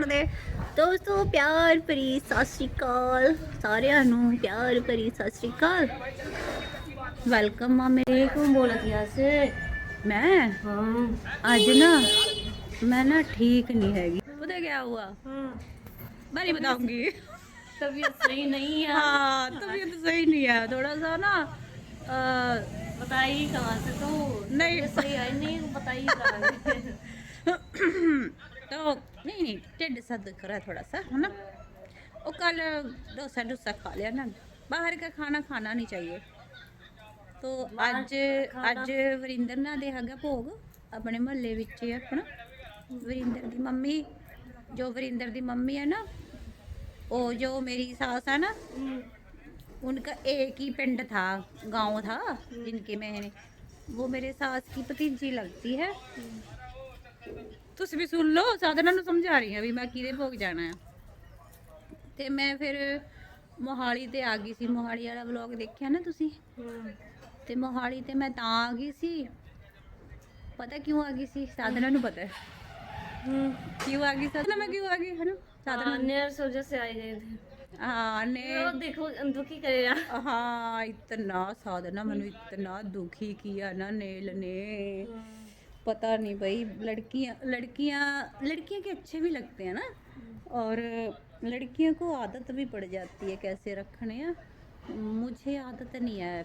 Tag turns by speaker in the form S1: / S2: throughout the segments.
S1: ਦੇ ਦੋਸਤੋ ਪਿਆਰ ਭਰੀ ਸਤਿ ਸ਼੍ਰੀ ਅਕਾਲ ਸਾਰਿਆਂ ਨੂੰ ਪਿਆਰ ਭਰੀ ਸਤਿ ਸ਼੍ਰੀ ਅਕਾਲ ਵੈਲਕਮ ਆ ਮੇਰੇ
S2: तुम बोला थी यहाँ से
S1: ਮੈਂ
S2: हाँ
S1: ਅੱਜ ਨਾ मैं ना ठीक नहीं हैगी पता क्या हुआ
S2: हाँ
S1: मैं नहीं बताऊंगी
S2: तबीयत सही नहीं है
S1: हाँ तबीयत सही नहीं है थोड़ा सा ना अ,
S2: बताइए कहाँ से तो
S1: नहीं
S2: तबीयत सही है नहीं बताइए कहाँ से
S1: तो नहीं नहीं ढिड सा दिख रहा है थोड़ा सा है ना वो कल डोसा डोसा खा लिया ना बाहर का खाना खाना नहीं चाहिए तो ਅੱਜ ਅੱਜ ਵਰਿੰਦਰ ਨਾਲ ਦੇ ਹੈਗਾ ਭੋਗ ਆਪਣੇ ਮਹੱਲੇ ਵਿੱਚ ਹੀ ਆ ਆਪਣਾ ਵਰਿੰਦਰ ਦੀ ਮੰਮੀ ਜੋ ਵਰਿੰਦਰ ਦੀ ਮੰਮੀ ਹੈ ਨਾ ਉਹ ਜੋ मेरी सास है ना उनका एक ही पिंड था गांव था जिनके मैंने वो मेरे सास की भतीजी लगती है ਤੁਸੀਂ ਵੀ ਸੁਣ ਲਓ ਸਾਧਨਾ ਨੂੰ ਸਮਝਾ ਰਹੀ ਹਾਂ ਵੀ ਮੈਂ ਕਿਹਦੇ ਭੋਗ ਜਾਣਾ ਹੈ ਤੇ ਮੈਂ ਫਿਰ ਮੋਹਾਲੀ ਤੇ ਆ ਗਈ ਸੀ ਮੋਹਾਲੀ ਵਾਲਾ ਵਲੌਗ ਦੇਖਿਆ ਨਾ ਤੁਸੀਂ ਤੇ ਮੋਹਾਲੀ ਤੇ ਮੈਂ ਤਾਂ ਆ ਗਈ ਸੀ ਪਤਾ ਕਿਉਂ ਆ ਗਈ ਸੀ ਸਾਧਨਾ ਨੂੰ ਪਤਾ ਹੈ ਕਿਉਂ ਆ ਗਈ ਸਾਧਨਾ ਮੈਂ ਕਿਉਂ ਆ ਗਈ ਹੈ ਨਾ ਸਾਧਨਾ
S2: नेर से वजह से आए गए थे
S1: ਹਾਂ ਨੇ
S2: और देखो दुखी करेगा
S1: हाँ इतना साधना मनु इतना दुखी किया ना नेल ने पता नहीं भाई लड़कियाँ लड़कियाँ लड़कियाँ के अच्छे भी लगते हैं ना और लड़कियों को आदत भी पड़ जाती है कैसे रखने या मुझे आदत नहीं है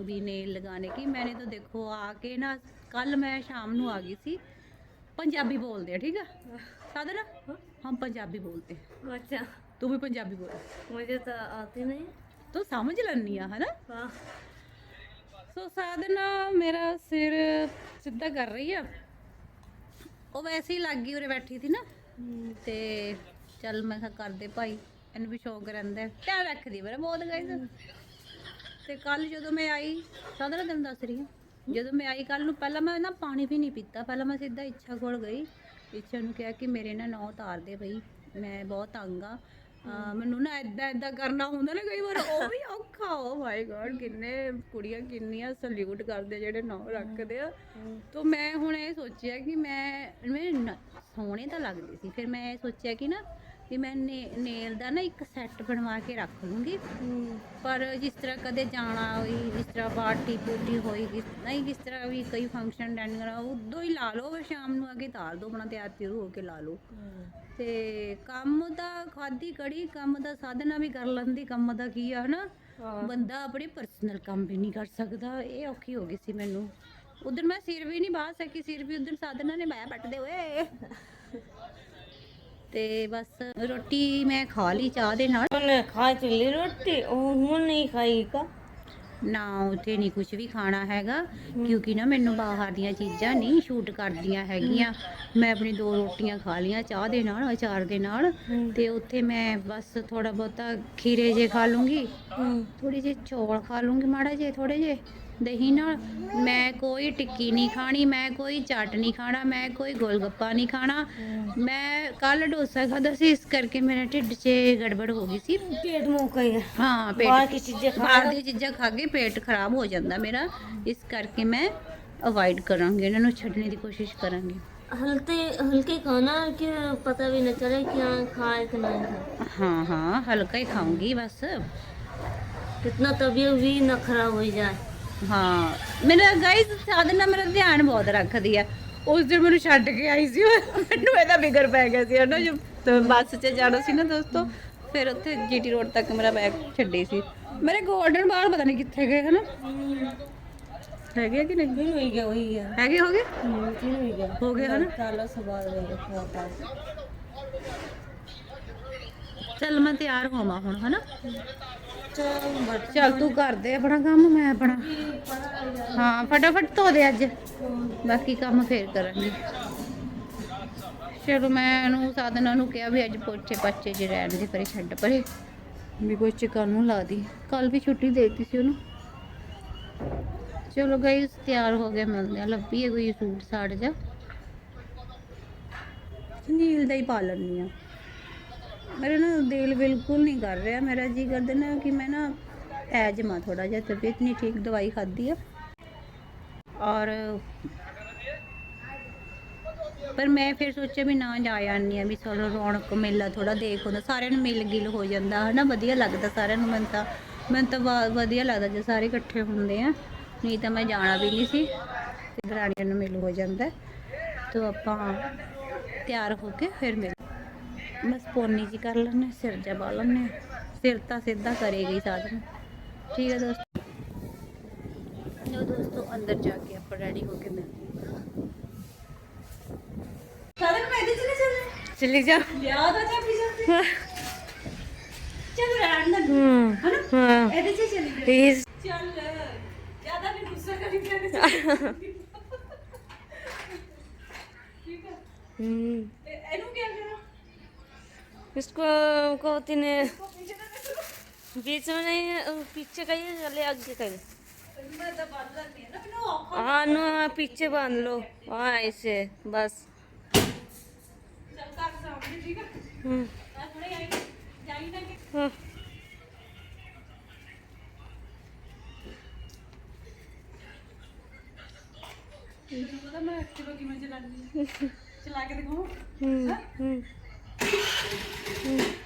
S1: ਵੀ ਨੇਲ ਲਗਾਣੇ ਕੀ ਮੈਨੇ ਤਾਂ ਦੇਖੋ ਆ ਕੇ ਨਾ ਕੱਲ ਮੈਂ ਸ਼ਾਮ ਨੂੰ ਆ ਗਈ ਸੀ पंजाबी बोलते हैं ठीक है सादर हम पंजाबी बोलते हैं
S2: अच्छा
S1: तू भी पंजाबी बोल
S2: मुझे तो आती नहीं
S1: तो समझ लनी
S2: है ना
S1: ਸੋ ਸਾਧਨਾ ਮੇਰਾ ਸਿਰ ਸਿੱਧਾ ਕਰ ਰਹੀ ਆ। ਉਹ ਵੈਸੇ ਹੀ ਲੱਗ ਗਈ ਉਰੇ ਬੈਠੀ ਸੀ ਨਾ। ਤੇ ਚੱਲ ਮੈਂ ਕਿਹਾ ਕਰਦੇ ਭਾਈ ਇਹਨੂੰ ਵੀ ਸ਼ੌਕ ਰਹਿੰਦਾ। ਧਿਆਨ ਰੱਖਦੀ ਮੇਰਾ ਬਹੁਤ ਗਾਇਸ ਤੇ ਕੱਲ ਜਦੋਂ ਮੈਂ ਆਈ ਸਾਧਨਾ ਤੈਨੂੰ ਦੱਸ ਰਹੀ ਹਾਂ। ਜਦੋਂ ਮੈਂ ਆਈ ਕੱਲ ਨੂੰ ਪਹਿਲਾਂ ਮੈਂ ਨਾ ਪਾਣੀ ਵੀ ਨਹੀਂ ਪੀਤਾ। ਪਹਿਲਾਂ ਮੈਂ ਸਿੱਧਾ ਇੱਛਾ ਕੋਲ ਗਈ। ਇੱਛਾ ਨੂੰ ਕਿਹਾ ਕਿ ਮੇਰੇ ਨਾਲ ਨੌ ਉਤਾਰ ਦੇ ਬਈ। ਮੈਂ ਬਹੁਤ ਤੰਗ ਆ। ਹਾਂ, ਮੈਨੂੰ ਨਾ ਇਦਾਂ ਇਦਾਂ ਕਰਨਾ ਹੁੰਦਾ ਨਾ ਕਈ ਵਾਰ, ਉਹ ਵੀ ਔਖਾ ਓ ਮਾਈ ਗॉड ਕਿੰਨੇ ਕੁੜੀਆਂ ਕਿੰਨੀਆਂ ਸਲੂਟ ਕਰਦੇ ਜਿਹੜੇ ਨੌ ਰੱਖਦੇ ਆ। ਤੋ ਮੈਂ ਹੁਣ ਇਹ ਸੋਚਿਆ ਕਿ ਮੈਂ ਮੈਂ ਸੋਹਣੇ ਤਾਂ ਲੱਗਦੇ ਸੀ, ਫਿਰ ਮੈਂ ਇਹ ਸੋਚਿਆ ਕਿ ਨਾ ਵੀ ਮੈਂ ਨੇਲ ਦਾ ਨਾ ਇੱਕ ਸੈੱਟ ਬਣਵਾ ਕੇ ਰੱਖ ਲੂੰਗੀ। ਪਰ ਜਿਸ ਤਰ੍ਹਾਂ ਕਦੇ ਜਾਣਾ ਹੋਈ ਜਿਸ ਤਰ੍ਹਾਂ ਪਾਰਟੀ ਪੂਟੀ ਹੋਈ ਕਿਸ ਨਹੀਂ ਜਿਸ ਤਰ੍ਹਾਂ ਵੀ ਕਈ ਫੰਕਸ਼ਨ ਅਟੈਂਡ ਕਰਾ ਉਦੋਂ ਹੀ ਲਾ ਲਓ ਸ਼ਾਮ ਨੂੰ ਆ ਕੇ ਤਾਰ ਦੋ ਆਪਣਾ ਤਿਆਰ ਤਿਉਰ ਹੋ ਕੇ ਲਾ ਲਓ। ਤੇ ਕੰਮ ਦਾ ਖਾਦੀ ਕੜੀ ਕੰਮ ਦਾ ਸਾਧਨਾ ਵੀ ਕਰ ਲੈਂਦੀ ਕੰਮ ਦਾ ਕੀ ਆ ਹਨਾ? ਬੰਦਾ ਆਪਣੇ ਪਰਸਨਲ ਕੰਮ ਵੀ ਨਹੀਂ ਕਰ ਸਕਦਾ ਇਹ ਔਖੀ ਹੋ ਗਈ ਸੀ ਮੈਨੂੰ। ਉਧਰ ਮੈਂ ਸਿਰ ਵੀ ਨਹੀਂ ਬਾਹ ਸਕੀ ਸਿਰ ਵੀ ਉਧਰ ਸਾਧਨਾ ਨੇ ਬਾਇਆ ਪੱਟਦੇ ਹੋਏ। ਤੇ ਬਸ ਰੋਟੀ ਮੈਂ ਖਾ ਲਈ ਚਾਹ ਦੇ ਨਾਲ।
S2: ਉਹਨੇ ਖਾ ਚਲੀ ਰੋਟੀ ਉਹ ਹੁਣ ਨਹੀਂ ਖਾਈਗਾ
S1: ਨਾ ਉਥੇ ਨਹੀਂ ਕੁਝ ਵੀ ਖਾਣਾ ਹੈਗਾ ਕਿਉਂਕਿ ਨਾ ਮੈਨੂੰ ਬਾਹਰ ਦੀਆਂ ਚੀਜ਼ਾਂ ਨਹੀਂ ਸ਼ੂਟ ਕਰਦੀਆਂ ਹੈਗੀਆਂ। ਮੈਂ ਆਪਣੀ ਦੋ ਰੋਟੀਆਂ ਖਾ ਲੀਆਂ ਚਾਹ ਦੇ ਨਾਲ ਅਚਾਰ ਦੇ ਨਾਲ। ਤੇ ਉੱਥੇ ਮੈਂ ਬਸ ਥੋੜਾ ਬਹੁਤਾ ਖੀਰੇ ਜੇ ਖਾ ਲੂੰਗੀ। ਥੋੜੀ ਜਿਹੀ ਚੌਲ ਖਾ ਲੂੰਗੀ ਮਾੜਾ ਜੇ ਥੋੜੇ ਜੇ। ਦਹੀਂ ਨਾਲ ਮੈਂ ਕੋਈ ਟਿੱਕੀ ਨਹੀਂ ਖਾਣੀ ਮੈਂ ਕੋਈ ਚਾਟ ਨਹੀਂ ਖਾਣਾ ਮੈਂ ਕੋਈ ਗੋਲਗੱਪਾ ਨਹੀਂ ਖਾਣਾ ਮੈਂ ਕੱਲ ਡੋਸਾ ਖਾਦਾ ਸੀ ਇਸ ਕਰਕੇ ਮੇਰਾ ਢਿੱਡ 'ਚ ਗੜਬੜ ਹੋ ਗਈ ਸੀ
S2: पेट मुंह का है
S1: ਹਾਂ
S2: बाहर
S1: ਪੇਟ
S2: की चीजें खा
S1: ਬਾਹਰ ਦੀਆਂ ਚੀਜ਼ਾਂ ਖਾ ਕੇ ਪੇਟ ਖਰਾਬ ਹੋ ਜਾਂਦਾ ਮੇਰਾ ਇਸ ਕਰਕੇ ਮੈਂ ਅਵੋਇਡ ਕਰਾਂਗੀ ਇਹਨਾਂ ਨੂੰ ਛੱਡਣੇ ਦੀ ਕੋਸ਼ਿਸ਼ ਕਰਾਂਗੀ
S2: हल्के हल्के खाना कि पता भी न चले कि हाँ खाए कि नहीं खाए
S1: ਹਾਂ ਹਾਂ ਹਲਕਾ ਹੀ ਖਾਊਂਗੀ ਬਸ
S2: कितना तबीयत भी न खराब हो जाए
S1: ਹਾਂ ਮੇਰਾ ਗਾਇਜ਼ ਸਾਧਨਾ ਮੇਰਾ ਧਿਆਨ ਬਹੁਤ ਰੱਖਦੀ ਹੈ ਉਸ ਦਿਨ ਮੈਨੂੰ ਛੱਡ ਕੇ ਆਈ ਸੀ ਮੈਨੂੰ ਇਹਦਾ ਬਿਗਰ ਪੈ ਗਿਆ ਸੀ ਹਨਾ ਜੋ ਬੱਸ 'ਚ ਜਾਣਾ ਸੀ ਨਾ ਦੋਸਤੋ ਫਿਰ ਉੱਥੇ ਜੀਟੀ ਰੋਡ ਤੱਕ ਮੇਰਾ ਬੈਗ ਛੱਡੇ ਸੀ। ਮੇਰੇ 골ਡਨ ਬਾਲ ਪਤਾ ਨਹੀਂ ਕਿੱਥੇ ਗਏ ਹਨਾ। ਹੈਗੇ ਕਿ ਨਹੀਂ?
S2: ਨਹੀਂ ਹੋਈ ਗਿਆ ਹੋਈ ਗਿਆ
S1: ਹੈਗੇ ਹੋ
S2: ਗਿਆ?
S1: ਹੋ ਗਏ ਹਨਾ।
S2: ਕਾਲਾ ਸਵਾਲ ਵੇਖੋ ਆਪਾਂ
S1: ਚਲ ਮੈਂ ਤਿਆਰ ਹੋਵਾਂ ਹੁਣ ਹਨਾ। ਚੱਲ ਤੂੰ ਕਰ ਦੇ ਆਪਣਾ ਕੰਮ, ਮੈਂ ਆਪਣਾ। ਹਾਂ, ਫਟਾਫਟ ਧੋ ਦੇ ਅੱਜ। ਬਾਕੀ ਕੰਮ ਫੇਰ ਕਰਾਂਗੇ। ਚਲੋ, ਮੈਂ ਇਹਨੂੰ ਸਾਧਨਾ ਨੂੰ ਕਿਹਾ ਵੀ ਅੱਜ ਪੋਚੇ ਪਾਚੇ ਜੇ ਰਹਿਣ ਦੇ, ਪਰੇ ਛੱਡ ਪਰੇ। ਵੀ ਕੋਈ ਕੱਲ ਨੂੰ ਲਾ ਦੀ। ਕੱਲ ਵੀ ਛੁੱਟੀ ਦੇ ਦਿੱਤੀ ਸੀ ਉਹਨੂੰ। ਚਲੋ ਗਾਇਸ ਤਿਆਰ ਹੋ ਗਏ, ਮਿਲਦੇ ਆ ਲੱਭੀਏ ਕੋਈ ਸੂਟ, ਸਾੜ ਜਾ। ਨੀਲ ਦਾ ਹੀ ਪਾ ਲੈਣੀ ਆ ਮੇਰਾ ਨਾ ਦਿਲ ਬਿਲਕੁਲ ਨਹੀਂ ਕਰ ਰਿਹਾ। ਮੇਰਾ ਜੀ ਕਰਦਾ ਨਾ ਕਿ ਮੈਂ ਨਾ ਐਜਮਾ ਥੋੜਾ ਜਿਹਾ ਤਬੀਅਤ ਨਹੀਂ ਠੀਕ ਦਵਾਈ ਖਾਧੀ ਆ। ਔਰ ਪਰ ਮੈਂ ਫਿਰ ਸੋਚਿਆ ਵੀ ਨਾ ਜਾ ਆਨੀ ਆ ਵੀ ਚਲੋ ਰੌਣਕ ਮੇਲਾ ਥੋੜਾ ਦੇਖ ਹੁੰਦਾ ਸਾਰਿਆਂ ਨੂੰ ਮਿਲ ਗਿਲ ਹੋ ਜਾਂਦਾ, ਹਨਾ? ਵਧੀਆ ਲੱਗਦਾ ਸਾਰਿਆਂ ਨੂੰ ਮੈਨੂੰ ਤਾਂ ਮੈਨੂੰ ਤਾਂ ਵਧੀਆ ਲੱਗਦਾ ਜੇ ਸਾਰੇ ਇਕੱਠੇ ਹੁੰਦੇ ਆ। ਨਹੀਂ ਤਾਂ ਮੈਂ ਜਾਣਾ ਵੀ ਨਹੀਂ ਸੀ ਤੇ ਦਰਾਣੀਆਂ ਨੂੰ ਮਿਲ ਹੋ ਜਾਂਦਾ। ਤੋ ਆਪਾਂ ਤਿਆਰ ਹੋ ਕੇ ਫਿਰ ਮਿਲ ਬਸ ਪੋਨੀ ਜੀ ਕਰ ਲੈਣੇ ਸਿਰ ਜਾ ਬਾ ਲੈਣੇ ਸਿਰ ਤਾਂ ਸਿੱਧਾ ਕਰੇਗੀ ਸਾਧਨ। ਠੀਕ ਹੈ ਦੋਸਤੋ। ਲੋ ਦੋਸਤੋ ਅੰਦਰ ਜਾ ਕੇ ਆਪਾਂ ਰੈਡੀ ਹੋ ਕੇ ਮਿਲਦੇ ਹਾਂ। ਸਾਧਨ ਮੈਂ ਇਹਦੇ ਚਲੇ ਚੱਲੇ
S2: ਚਲੇ ਜਾ।
S1: ਵਿਆਹ ਦਾ ਚਾਹ ਪੀ ਜਾਂਦੇ ਚਲ ਰਹਿਣ ਦਾ।
S2: ਹੂੰ
S1: ਹਨਾ? ਇਹਦੇ ਚ ਚਲੇ ਜਾ।
S2: ਪਲੀਜ਼
S1: ਚੱਲ ਜ਼ਿਆਦਾ ਵੀ ਗੁੱਸਾ ਕਰੀ ਕਹਿੰਦੇ ਠੀਕ ਹੈ ਹੂੰ।
S2: इसको को तूने बीच में नहीं अ, पीछे का ही चले आगे का ही।
S1: ਮੈਂ ਤਾਂ ਬੰਦ ਲੈਂਦੀ ਆ ਨਾ ਮੈਨੂੰ ਔਖਾ
S2: हाँ नो हाँ, पीछे बांध लो हाँ ऐसे बस
S1: ਚੱਲ ਕਰ ਸਾਹਮਣੇ ਠੀਕ ਹੈ
S2: हम्म
S1: ਆ ਥੋੜੇ ਆਈ ਜਾਈ ਨਾ ਕਿ
S2: हाँ
S1: ਤੈਨੂੰ ਪਤਾ ਮੈਂ ਐਕਟਿਵਾ ਕਿਵੇਂ ਚਲਾਉਂਦੀ ਹਾਂ ਚਲਾ ਕੇ ਦਿਖਾਵਾਂ
S2: हम्म हम्म
S1: ਜਾਮ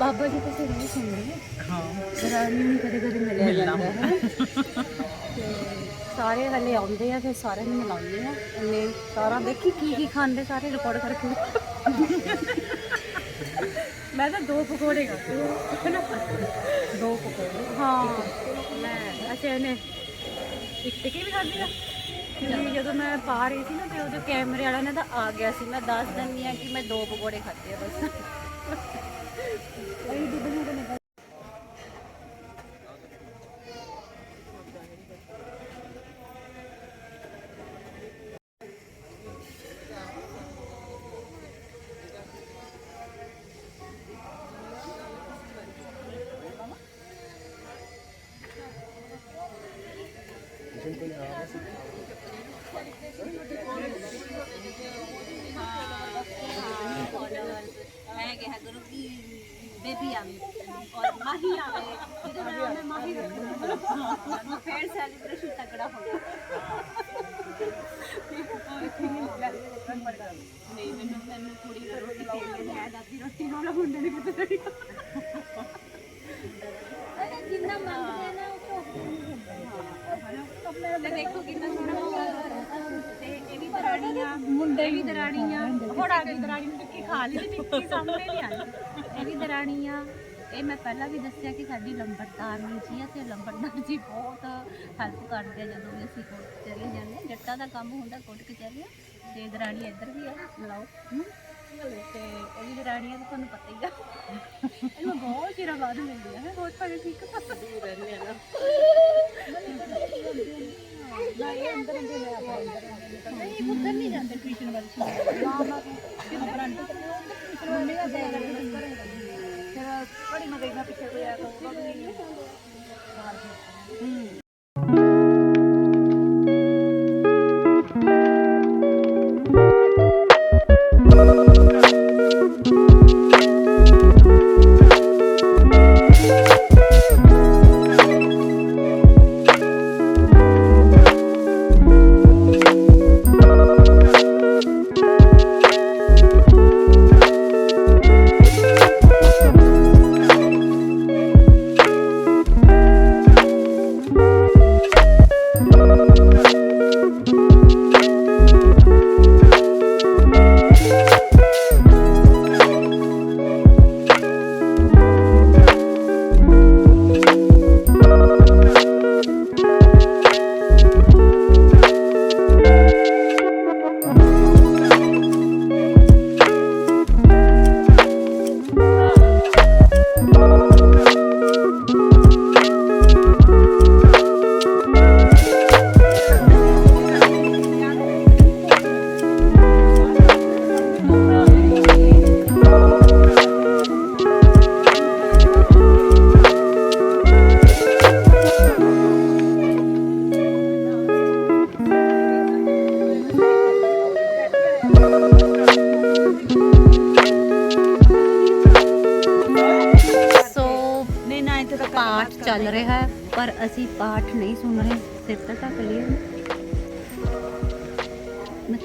S1: ਬਾਬਾ ਜੀ ਕੋਈ ਨਹੀਂ ਸੁਣ ਰਿਹਾ ਹੈ ਨਾ। ਬਾਬਾ ਜੀ ਤਾਂ ਸਿਰ ਨਹੀਂ ਸੁਣ ਰਹੇ ਹਾਂ ਰਾਣੀ ਨੂੰ ਕਦੇ ਕਦੇ ਮਿਲਿਆ ਜਾਂਦਾ ਹੈ। ਨਾ ਤੇ ਸਾਰੇ ਹਲੇ ਆਉਂਦੇ ਆ ਫਿਰ ਸਾਰਿਆਂ ਨੂੰ ਮਿਲਾਉਂਦੇ ਆ। ਇੰਨੇ ਸਾਰਾ ਦੇਖੀ ਕੀ ਕੀ ਖਾਂਦੇ ਸਾਰੇ ਰਿਕਾਰਡ ਕਰਕੇ। ਮੈਂ ਤਾਂ ਦੋ ਪਕੌੜੇ ਖਾਦੇ ਨਾ ਦੋ ਪਕੌੜੇ? ਹਾਂ। ਮੈਂ ਅੱਛਾ ਇਹਨੇ ਇੱਕ ਟਿੱਕੀ ਵੀ ਖਾਧੀ ਆ? ਕਿਉਂਕਿ ਜਦੋਂ ਮੈਂ ਪਾ ਰਹੀ ਸੀ ਨਾ ਤੇ ਉਹਦੇ ਕੈਮਰੇ ਵਾਲਾ ਨੇ ਤਾਂ ਆ ਗਿਆ ਸੀ। ਮੈਂ ਦੱਸ ਦਿੰਦੀ ਆ ਕਿ ਮੈਂ ਦੋ ਪਕੌੜੇ ਖਾਦੇ ਆ ਬਸ। ਇਹ ਦੁੱਧ ਨੂੰ ਤਾਂ ਬੇਬੀ ਸੈਲੀਬ੍ਰੇਸ਼ਨ ਤਕੜਾ ਦੇਖੋ ਵੀ ਦਰਾਣੀਆਂ ਮੁੰਡੇ ਵੀ ਦਰਾਣੀਆਂ। ਘੋੜਾ ਦੀ ਦਰਾਣੀ ਨੂੰ ਟਿੱਕੀ ਖਾ ਲਈ ਤੇ ਟਿੱਕੀ ਸਾਹਮਣੇ ਲਿਆ ਲਈ ਇਹ ਵੀ ਦਰਾਣੀਆਂ ਇਹ ਮੈਂ ਪਹਿਲਾਂ ਵੀ ਦੱਸਿਆ ਕਿ ਸਾਡੀ ਲੰਬੜਦਾਰਨੀ ਜੀ ਆ ਤੇ ਲੰਬੜਦਾਰ ਜੀ ਬਹੁਤ ਹੈਲਪ ਕਰਦੇ ਆ ਜਦੋਂ ਵੀ ਅਸੀਂ ਕੋਰਟ ਕਚਹਿਰੀਆਂ ਜਾਂਦੇ ਜੱਟਾਂ ਦਾ ਕੰਮ ਹੁੰਦਾ ਕੋਰਟ ਕਚਹਿਰੀਆਂ ਤੇ ਦਰਾਣੀ ਇੱਧਰ ਵੀ ਆ। ਮਿਲਾਓ? ਤੇ ਇਹ ਵੀ ਦਰਾਣੀਆਂ ਤਾਂ ਤੁਹਾਨੂੰ ਪਤਾ ਹੀ ਆ। ਇਹਨੂੰ ਬਹੁਤ ਚਿਰਾਂ ਬਾਅਦ ਮਿਲਦੀ ਆ। ਹੋਰ ਭਾਵੇਂ ਠੀਕ ਦੂਰ ਰਹਿੰਦੇ ਆ। ਨਾ ਇਹ ਅੰਦਰ ਅੰਦਰ ਲੈ ਆਪਾਂ ਅੰਦਰ ਨਹੀਂ ਉੱਧਰ ਨਹੀਂ ਜਾਂਦੇ ਟਿਊਸ਼ਨ ਵਾਲੀ। ਸੀ ਨਾ ਨਾ ਟਿਊਸ਼ਨ ਵਾਲੀ ਦਾ ਜਾਇਆ ਕਰਦੇ ਫਿਰ ਬੜੀ ਮਗਰ ਨਾ ਪਿੱਛੇ ਕੋਈ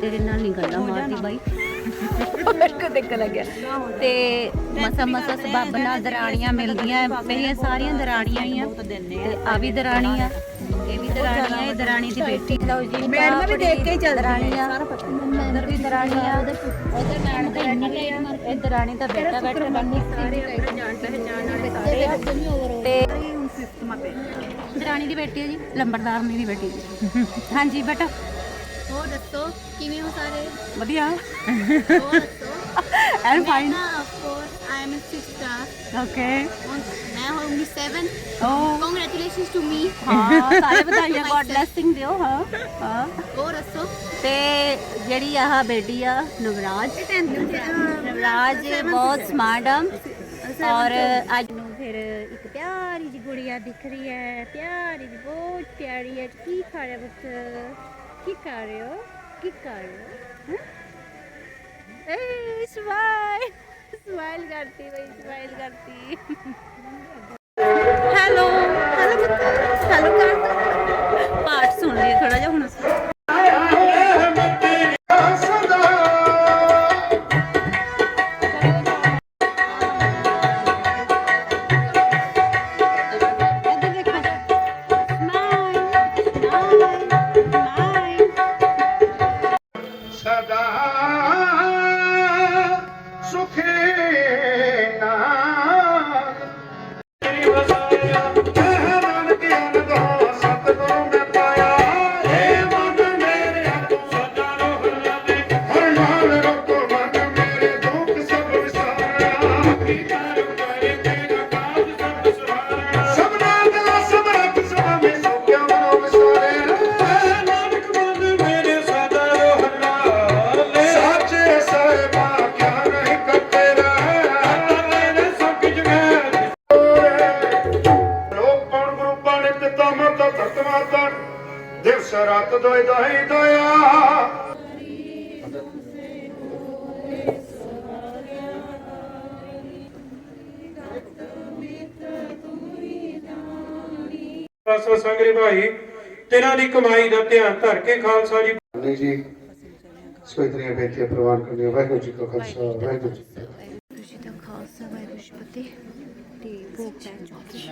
S1: ਤੇਰੇ ਨਾਲ ਨਹੀਂ ਗੱਲਾਂ ਮਾਰਦੀ ਬਾਈ। ਮੇਰੇ ਕੋ ਦੇਖ ਲੱਗਿਆ? ਤੇ ਮਸਾ ਮਸਾ ਸਬੱਬ ਨਾਲ ਦਰਾਣੀਆਂ ਮਿਲਦੀਆਂ ਮੇਰੀਆਂ ਸਾਰੀਆਂ ਦਰਾਣੀਆਂ ਹੀ ਆ ਤੇ ਆ ਵੀ ਦਰਾਣੀ ਆ। ਇਹ ਵੀ ਦਰਾਣੀ ਆ। ਇਹ ਦਰਾਣੀ ਦੀ ਬੇਟੀ। ਲਓ ਜੀ ਮੈਡਮ ਵੀ ਦੇਖ ਕੇ ਹੀ ਚੱਲ ਰਹੀ ਆ। ਅੰਦਰ ਵੀ ਦਰਾਣੀ ਆ। ਉਧਰ ਮੈਡਮ ਦਾ ਇਹ ਦਰਾਣੀ ਦਾ ਬੇਟਾ ਬੈਠਾ ਬਾਕੀ ਸਾਰੇ ਜਾਣ ਪਹਿਚਾਣ ਵਾਲੇ ਸਾਰੇ। ਆ ਤੇ ਦਰਾਣੀ ਦੀ ਬੇਟੀ ਹੈ ਜੀ ਲੰਬੜਦਾਰਨੀ ਦੀ ਬੇਟੀ ਹਾਂਜੀ ਬੇਟਾ
S3: ਹੋਰ ਦੱਸੋ ਕਿਵੇਂ ਹੋ ਸਾਰੇ?
S1: ਵਧੀਆ।
S3: ਹੋਰ ਦੱਸੋ?
S1: ਐਂਡ ਫਾਈਨ
S3: ਨਾ of course I am a sister
S1: okay
S3: ਮੈਂ ਹੋਊਂਗੀ 7
S1: ਓ
S3: ਕੰਗ੍ਰੈਚੁਲੇਸ਼ਨਸ ਟੂ ਮੀ
S1: ਹਾਂ ਸਾਰੇ ਵਧਾਈਆਂ ਗੋਡ ਬlesing ਦਿਓ ਹਾਂ ਹਾਂ।
S3: ਹੋਰ ਦੱਸੋ?
S1: ਤੇ ਜਿਹੜੀ ਆਹ ਬੇਟੀ ਆ ਨਵਰਾਜ। ਨਵਰਾਜ ਬਹੁਤ ਸਮਾਰਟ ਆ। ਔਰ ਅੱਜ ਨੂੰ ਫਿਰ ਇੱਕ ਪਿਆਰੀ ਜੀ ਗੁੜੀਆ ਦਿਖ ਰਹੀ ਹੈ। ਪਿਆਰੀ ਜੀ ਬਹੁਤ ਪਿਆਰੀ ਹੈ। ਕੀ ਖਾ ਰਿਹਾ ਪੁੱਤ ਕੀ ਕਰ ਰਹੇ ਹੋ? ਕੀ ਕਰ ਰਹੇ ਹੋ? ਏ ਸਮਾਈਲ ਸਮਾਈਲ ਕਰਤੀ ਬਈ ਸਮਾਈਲ ਕਰਤੀ। ਹੈਲੋ ਹੈਲੋ ਹੈਲੋ ਕਰ। ਪਾਠ ਸੁਣ ਲਈ ਥੋੜਾ ਜਿਹਾ ਹੁਣ।
S4: ਦਾਈ ਦਇਆ।
S5: ਬਸ ਸੰਗਰੀ ਭਾਈ ਤਿਨਾਂ ਦੀ ਕਮਾਈ ਦਾ ਧਿਆਨ ਧਰ ਕੇ ਖਾਲਸਾ ਜੀ।
S4: ਨਹੀਂ ਜੀ। ਸੋਇਤਰੀਆਂ ਬੇਟੀਆਂ ਪ੍ਰਵਾਨ ਕਰਨੀਆਂ। ਵਾਹਿਗੁਰੂ ਜੀ ਕਾ ਖਾਲਸਾ ਵਾਹਿਗੁਰੂ ਜੀ
S1: ਦਾ ਖਾਲਸਾ ਵਾਹਿਗੁਰੂ ਜੀ ਫਤਿਹ। ਤੇ ਭੋਗ ਪੈ ਚੁੱਕੀ।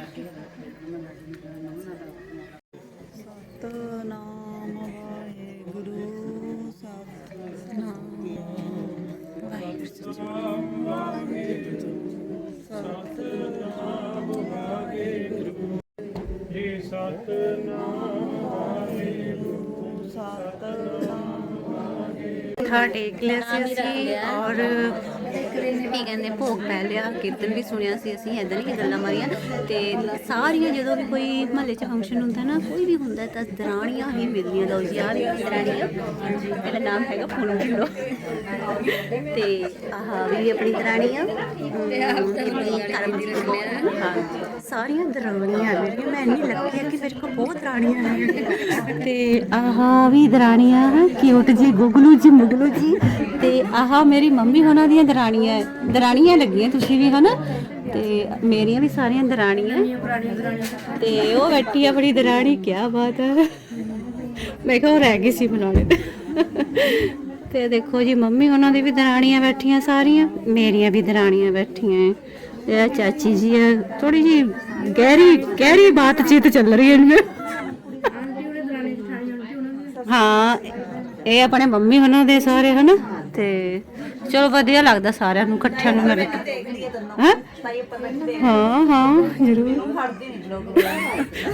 S1: ਮੱਥਾ ਟੇਕ ਲਿਆ ਸੀ ਅਸੀਂ ਔਰ ਕੀ ਕਹਿੰਦੇ ਭੋਗ ਪੈ ਲਿਆ ਕੀਰਤਨ ਵੀ ਸੁਣਿਆ ਸੀ ਅਸੀਂ ਇਦਾਂ ਨਹੀਂ ਗੱਲਾਂ ਮਾਰੀਆਂ। ਤੇ ਸਾਰੀਆਂ ਜਦੋਂ ਵੀ ਕੋਈ ਮਹੱਲੇ 'ਚ ਫੰਕਸ਼ਨ ਹੁੰਦਾ ਨਾ ਕੋਈ ਵੀ ਹੁੰਦਾ ਤਾਂ ਦਰਾਣੀਆਂ ਹੀ ਮਿਲਦੀਆਂ ਲਓ ਜੀ ਆਹ ਮੇਰੀ ਨਾਮ ਹੈਗਾ ਢਿੱਲੋਂ ਤੇ ਆਹ ਵੀ ਆਪਣੀ ਦਰਾਣੀ ਆ ਕਰਮਜੀਤ ਕੌਰ ਹਾਂ ਸਾਰੀਆਂ ਦਰਾਣੀਆਂ ਮੇਰੀਆਂ ਮੈਂ ਇੰਨੀ ਲੱਕੀ ਕਿ ਮੇਰੇ ਕੋਲ ਬਹੁਤ ਦਰਾਣੀਆਂ ਨੇ। ਤੇ ਆਹ ਵੀ ਦਰਾਣੀਆਂ ਕਿਊਟ ਜੀ ਗੁਗਲੂ ਜੀ ਮੁਗਲੂ ਜੀ। ਤੇ ਆਹ ਮੇਰੀ ਮੰਮੀ ਹੋਣਾ ਦੀਆਂ ਦਰਾਣੀਆਂ ਹੈ। ਦਰਾਣੀਆਂ ਲੱਗੀਆਂ ਤੁਸੀਂ ਵੀ, ਹਨਾ? ਤੇ ਮੇਰੀਆਂ ਵੀ ਸਾਰੀਆਂ ਦਰਾਣੀਆਂ। ਤੇ ਉਹ ਬੈਠੀ ਆ ਬੜੀ ਦਰਾਣੀ ਕੀ ਬਾਤ ਹੈ ਮੈਂ ਕਿਹਾ ਉਹ ਰਹਿ ਗਈ ਸੀ ਬਣਾਉਣੇ ਤੇ ਦੇਖੋ ਜੀ, ਮੰਮੀ ਉਹਨਾਂ ਦੀ ਵੀ ਦਰਾਣੀਆਂ ਬੈਠੀਆਂ ਸਾਰੀਆਂ, ਮੇਰੀਆਂ ਵੀ ਦਰਾਣੀਆਂ ਬੈਠੀਆਂ। ਹੈ। ਚਾਚੀ ਜੀ ਆ ਥੋੜੀ ਜੀ ਗਹਿਰੀ ਗਹਿਰੀ ਬਾਤਚੀਤ ਚੱਲ ਰਹੀ ਹੈ ਇਹਨਾਂ ਹਾਂ, ਇਹ ਆਪਣੇ ਮੰਮੀ ਉਹਨਾਂ ਦੇ ਸਾਰੇ, ਹਨਾ? ਤੇ ਚਲੋ ਵਧੀਆ ਲੱਗਦਾ ਸਾਰਿਆਂ ਨੂੰ ਇਕੱਠਿਆਂ ਨੂੰ ਮਿਲ ਕੇ ਹੈਂ? ਹਾਂ ਹਾਂ ਜ਼ਰੂਰ।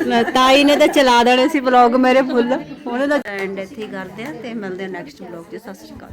S1: ਲੈ, ਤਾਈ ਨੇ ਤਾਂ ਚਲਾ ਦੇਣੇ ਸੀ ਵਲੌਗ ਮੇਰੇ ਫੁੱਲ। ਉਹਨੇ ਤਾਂ ਐਂਡ ਇੱਥੇ ਹੀ ਕਰਦੇ ਆ ਤੇ ਮਿਲਦੇ ਆ ਨੈਕਸਟ ਵਲੌਗ 'ਚ। ਸਤਿ ਸ਼੍ਰੀ ਅਕਾਲ।